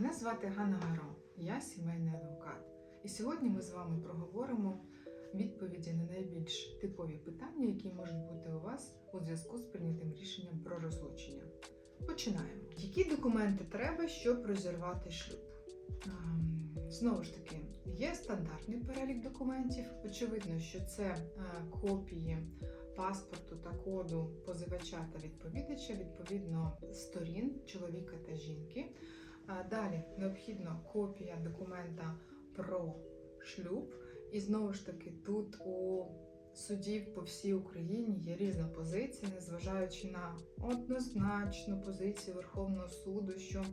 Мене звати Ганна Гаро, я сімейний адвокат. І сьогодні ми з вами проговоримо відповіді на найбільш типові питання, які можуть бути у вас у зв'язку з прийнятим рішенням про розлучення. Починаємо. Які документи треба, щоб розірвати шлюб? Ем, Знову ж таки, є стандартний перелік документів. Очевидно, що це е, копії паспорту та коду позивача та відповідача, відповідно сторін чоловіка та жінки. Далі необхідна копія документа про шлюб. І знову ж таки, тут у судів по всій Україні є різна позиція, незважаючи на однозначну позицію Верховного суду, що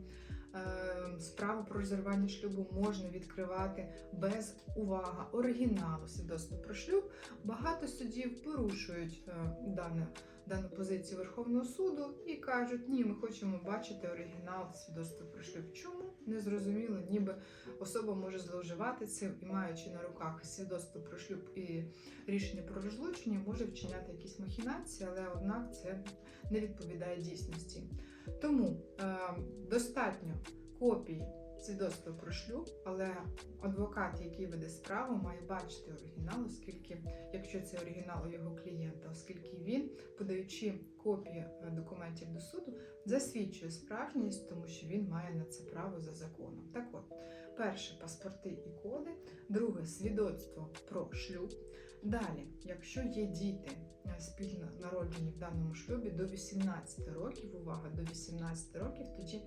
справу про розірвання шлюбу можна відкривати без увага оригіналу свідоцтва про шлюб. Багато судів порушують е, дане, дану позицію Верховного суду і кажуть, ні, ми хочемо бачити оригінал свідоцтва про шлюб. Чому? Незрозуміло, ніби особа може зловживати цим і маючи на руках свідоцтво про шлюб і рішення про розлучення, може вчиняти якісь махінації, але однак це не відповідає дійсності. Тому е, достатньо копій свідоцтва про шлюб, але адвокат, який веде справу, має бачити оригінал, оскільки, якщо це оригінал у його клієнта, оскільки він, подаючи копії е, документів до суду, засвідчує справжність, тому що він має на це право за законом. Так от, перше паспорти і коди, друге свідоцтво про шлюб. Далі, якщо є діти е, спільно народжені в даному шлюбі до 18 років, увага, до 18 років, тоді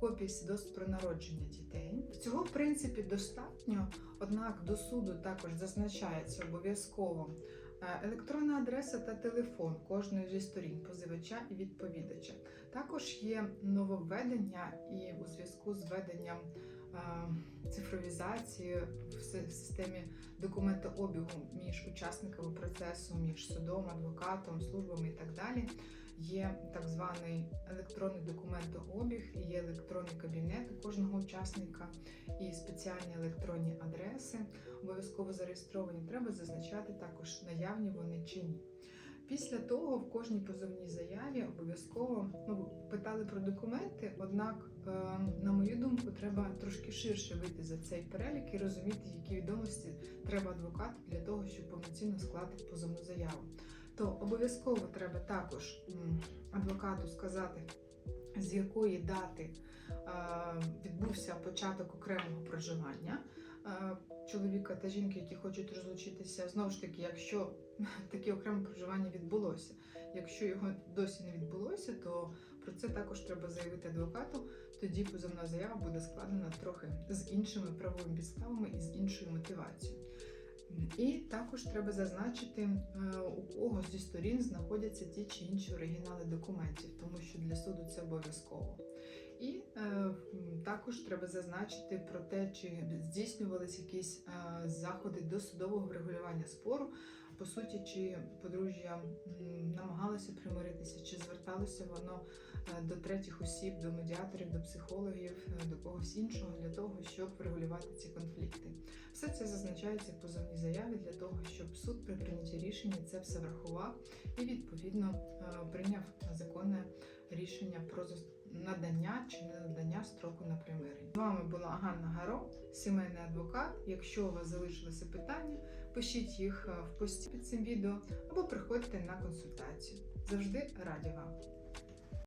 копії свідоцтв про народження дітей. Цього в принципі достатньо, однак до суду також зазначається обов'язково електронна адреса та телефон кожної зі сторін позивача і відповідача. Також є нововведення і у зв'язку з введенням е, цифровізації в системі документообігу між учасниками процесу, між судом, адвокатом, службами і так далі. Є так званий електронний документообіг, є електронний кабінет кожного учасника і спеціальні електронні адреси обов'язково зареєстровані. Треба зазначати також наявні вони чи ні. Після того в кожній позовній заяві обов'язково ну, питали про документи, однак, е, на мою думку, треба трошки ширше вийти за цей перелік і розуміти, які відомості треба адвокату для того, щоб повноцінно склати позовну заяву. То обов'язково треба також адвокату сказати, з якої дати е, відбувся початок окремого проживання е, чоловіка та жінки, які хочуть розлучитися. Знову ж таки, якщо таке окреме проживання відбулося, якщо його досі не відбулося, то про це також треба заявити адвокату. Тоді позовна заява буде складена трохи з іншими правовими підставами і з іншою мотивацією. І також треба зазначити, е, у кого зі сторін знаходяться ті чи інші оригінали документів, тому що для суду це обов'язково. І е, також треба зазначити про те, чи здійснювались якісь е, заходи до судового врегулювання спору. По суті, чи подружжя намагалося примиритися, чи зверталося воно е, до третіх осіб, до медіаторів, до психологів, е, до когось іншого для того, щоб врегулювати ці конфлікти. Все це зазначається в позовній заяві для того, щоб суд при прийнятті рішення це все врахував і відповідно е, прийняв законне рішення про надання чи не надання строку на примирення. З вами була Ганна Гаро, сімейний адвокат. Якщо у вас залишилися питання, пишіть їх е, в пості під цим відео або приходьте на консультацію. Завжди раді вам.